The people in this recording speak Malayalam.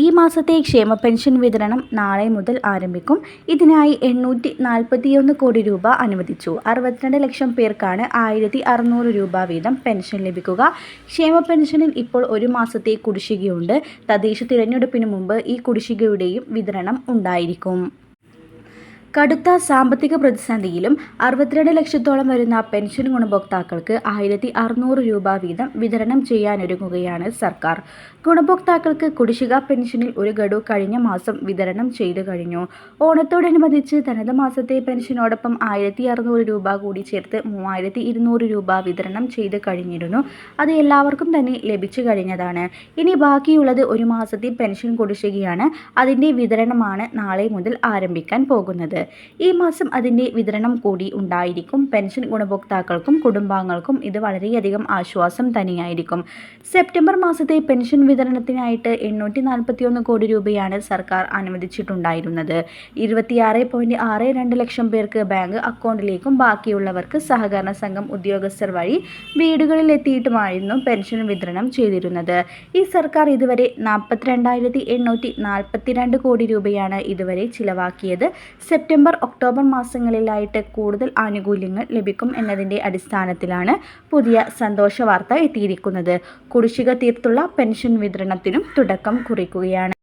ഈ മാസത്തെ ക്ഷേമ പെൻഷൻ വിതരണം നാളെ മുതൽ ആരംഭിക്കും. ഇതിനായി എണ്ണൂറ്റി നാൽപ്പത്തിയൊന്ന് കോടി രൂപ അനുവദിച്ചു. അറുപത്തിരണ്ട് ലക്ഷം പേർക്കാണ് ആയിരത്തി അറുന്നൂറ് രൂപ വീതം പെൻഷൻ ലഭിക്കുക. ക്ഷേമ പെൻഷനിൽ ഇപ്പോൾ ഒരു മാസത്തെ കുടിശ്ശികയുണ്ട്. തദ്ദേശ തിരഞ്ഞെടുപ്പിന് മുമ്പ് ഈ കുടിശ്ശികയുടെയും വിതരണം ഉണ്ടായിരിക്കും. കടുത്ത സാമ്പത്തിക പ്രതിസന്ധിയിലും അറുപത്തിരണ്ട് ലക്ഷത്തോളം വരുന്ന പെൻഷൻ ഗുണഭോക്താക്കൾക്ക് ആയിരത്തി അറുന്നൂറ് രൂപ വീതം വിതരണം ചെയ്യാനൊരുങ്ങുകയാണ് സർക്കാർ. ഗുണഭോക്താക്കൾക്ക് കുടിശ്ശിക പെൻഷനിൽ ഒരു ഗഡു കഴിഞ്ഞ മാസം വിതരണം ചെയ്തു കഴിഞ്ഞു. ഓണത്തോടനുബന്ധിച്ച് തനത് മാസത്തെ പെൻഷനോടൊപ്പം ആയിരത്തി അറുന്നൂറ് രൂപ കൂടി ചേർത്ത് മൂവായിരത്തി ഇരുന്നൂറ് രൂപ വിതരണം ചെയ്ത് കഴിഞ്ഞിരുന്നു. അത് എല്ലാവർക്കും തന്നെ ലഭിച്ചു കഴിഞ്ഞതാണ്. ഇനി ബാക്കിയുള്ളത് ഒരു മാസത്തെ പെൻഷൻ കുടിശ്ശികയാണ്. അതിന്റെ വിതരണമാണ് നാളെ മുതൽ ആരംഭിക്കാൻ പോകുന്നത്. ഈ മാസം അതിന്റെ വിതരണം കൂടി ഉണ്ടായിരിക്കും. പെൻഷൻ ഗുണഭോക്താക്കൾക്കും കുടുംബാംഗങ്ങൾക്കും ഇത് വളരെയധികം ആശ്വാസം തന്നെയായിരിക്കും. സെപ്റ്റംബർ മാസത്തെ പെൻഷൻ വിതരണത്തിനായിട്ട് എണ്ണൂറ്റി നാൽപ്പത്തിയൊന്ന് കോടി രൂപയാണ് സർക്കാർ അനുവദിച്ചിട്ടുണ്ടായിരുന്നത്. ഇരുപത്തിയാറ് പോയിന്റ് ആറ് രണ്ട് ലക്ഷം പേർക്ക് ബാങ്ക് അക്കൗണ്ടിലേക്കും ബാക്കിയുള്ളവർക്ക് സഹകരണ സംഘം ഉദ്യോഗസ്ഥർ വഴി വീടുകളിൽ എത്തിയിട്ടുമായിരുന്നു പെൻഷൻ വിതരണം ചെയ്തിരുന്നത്. ഈ സർക്കാർ ഇതുവരെ നാൽപ്പത്തിരണ്ടായിരത്തി എണ്ണൂറ്റി നാൽപ്പത്തിരണ്ട് കോടി രൂപയാണ് ഇതുവരെ ചിലവാക്കിയത്. സെപ്റ്റംബർ ഒക്ടോബർ മാസങ്ങളിലായിട്ട് കൂടുതൽ ആനുകൂല്യങ്ങൾ ലഭിക്കും എന്നതിന്റെ അടിസ്ഥാനത്തിലാണ് പുതിയ സന്തോഷ വാർത്ത എത്തിയിരിക്കുന്നത്. കുടിശ്ശിക തീർത്തുള്ള പെൻഷൻ വിതരണത്തിനും തുടക്കം കുറിക്കുകയാണ്.